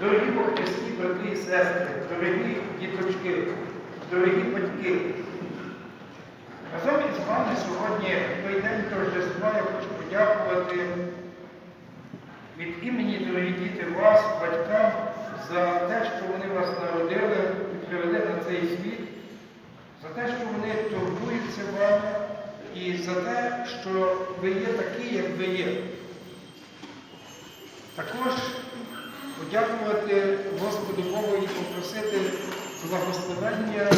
Дорогі по Христі, брати і сестри, дорогі діточки, дорогі батьки. Разом із вами сьогодні той день торжества я хочу подякувати від імені, дорогі діти, вас, батькам, за те, що вони вас народили і привели на цей світ, за те, що вони турбуються вами і за те, що ви є такі, як ви є. Також подякувати Господу Богу і попросити благословення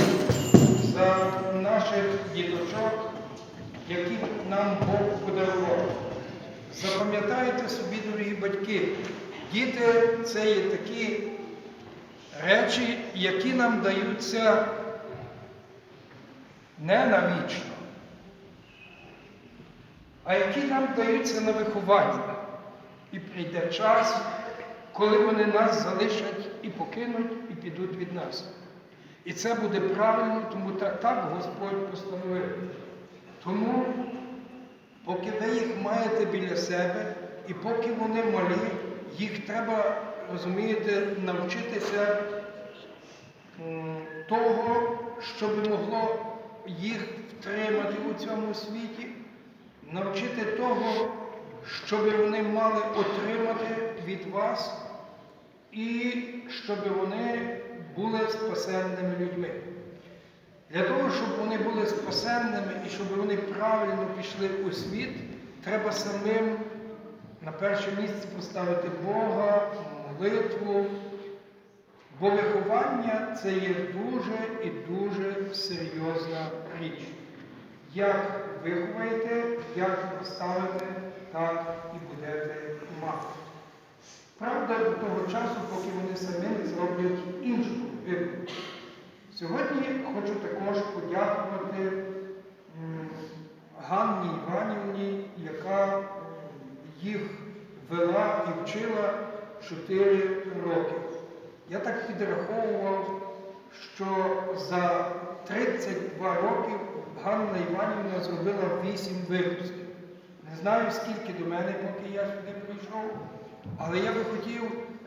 за наших діточок, які нам Бог подарував. Запам'ятайте собі, дорогі батьки, діти це є такі речі, які нам даються не навічно, а які нам даються на виховання. І прийде час, коли вони нас залишать і покинуть, і підуть від нас. І це буде правильно, тому так, так Господь постановив. Тому, поки ви їх маєте біля себе, і поки вони малі, їх треба, розумієте, навчитися того, щоб могло їх втримати у цьому світі, навчити того, щоб вони мали отримати від вас і щоб вони були спасенними людьми. Для того, щоб вони були спасенними і щоб вони правильно пішли у світ, треба самим на перше місце поставити Бога, молитву. Бо виховання це є дуже і дуже серйозна річ. Як виховаєте, як поставите, так і будете мати. Правда, до того часу, поки вони самі не зроблять іншу вибір. Сьогодні хочу також подякувати Ганні Іванівні, яка їх вела і вчила 4 роки. Я так підраховував, що за 32 роки Ганна Іванівна зробила 8 випусків. Не знаю, скільки до мене, поки я сюди прийшов, але я би хотів,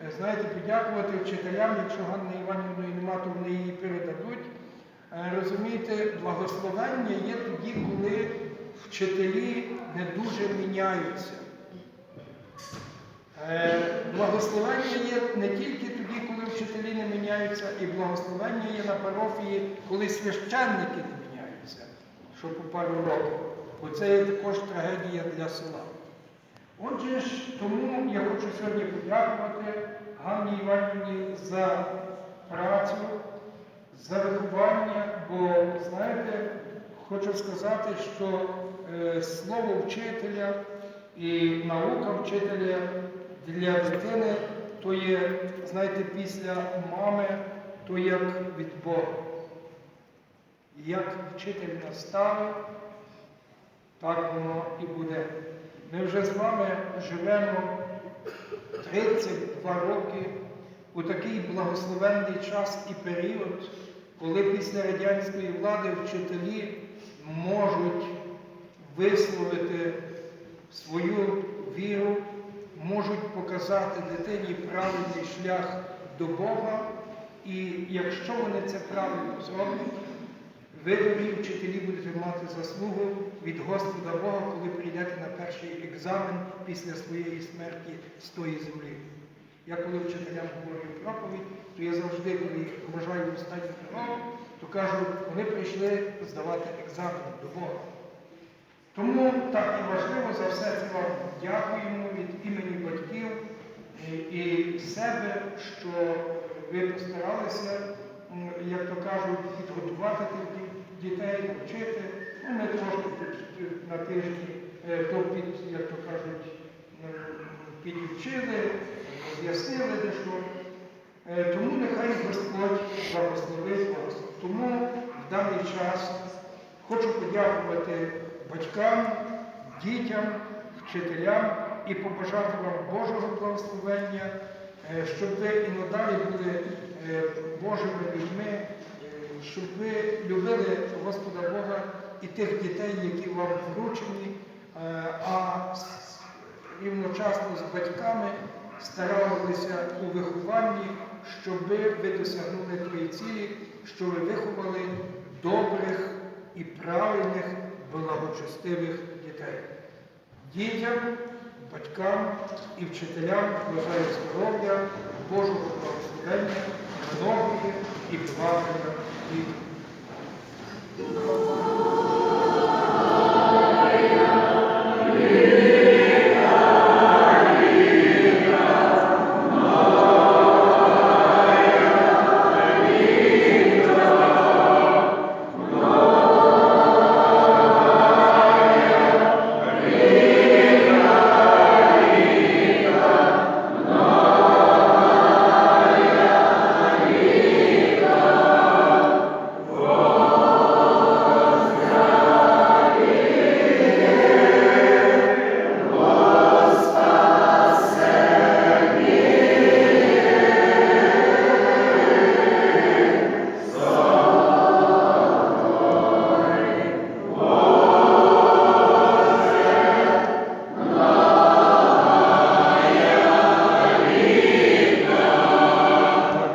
е, знаєте, подякувати вчителям, якщо Ганна Іванівної нема, то вони її передадуть. Е, Розумієте, благословення є тоді, коли вчителі не дуже міняються. Е, Благословення є не тільки тоді, коли вчителі не міняються, і благословення є на парафії, коли священники не міняються, що по пару років. Бо це є також трагедія для села. Отже ж, тому я хочу сьогодні подякувати Ганні Іванівні за працю, за виховання, бо, знаєте, хочу сказати, що е, слово вчителя і наука вчителя для дитини то є, знаєте, після мами, то як від Бога. Як вчитель наставив, так воно і буде. Ми вже з вами живемо 32 роки у такий благословенний час і період, коли після радянської влади вчителі можуть висловити свою віру, можуть показати дитині правильний шлях до Бога. І якщо вони це правильно зроблять, ви, дорогі вчителі, будете мати заслугу від Господа Бога, коли прийдете на перший екзамен після своєї смерті з тої землі. Я коли вчителям говорю проповідь, то я завжди, коли вважаю останній крок, то кажу, вони прийшли здавати екзамен до Бога. Тому так і важливо за все це вам дякуємо від імені батьків і, і себе, що ви постаралися, як то кажуть, підготувати тих дітей, навчити. Ну, ми трошки на тижні е, то під, як то кажуть, м, підівчили, роз'яснили дещо. Е, Тому нехай Господь благословить вас. Тому в даний час хочу подякувати батькам, дітям, вчителям і побажати вам Божого благословення, е, щоб ви і надалі були е, Божими людьми, е, щоб ви любили Господа Бога і тих дітей, які вам вручені, е, а рівночасно з батьками старалися у вихованні, щоб ви досягнули тої цілі, що ви виховали добрих і правильних, благочестивих дітей. Дітям, батькам і вчителям бажаю здоров'я, Божого благословення, многих і плавання і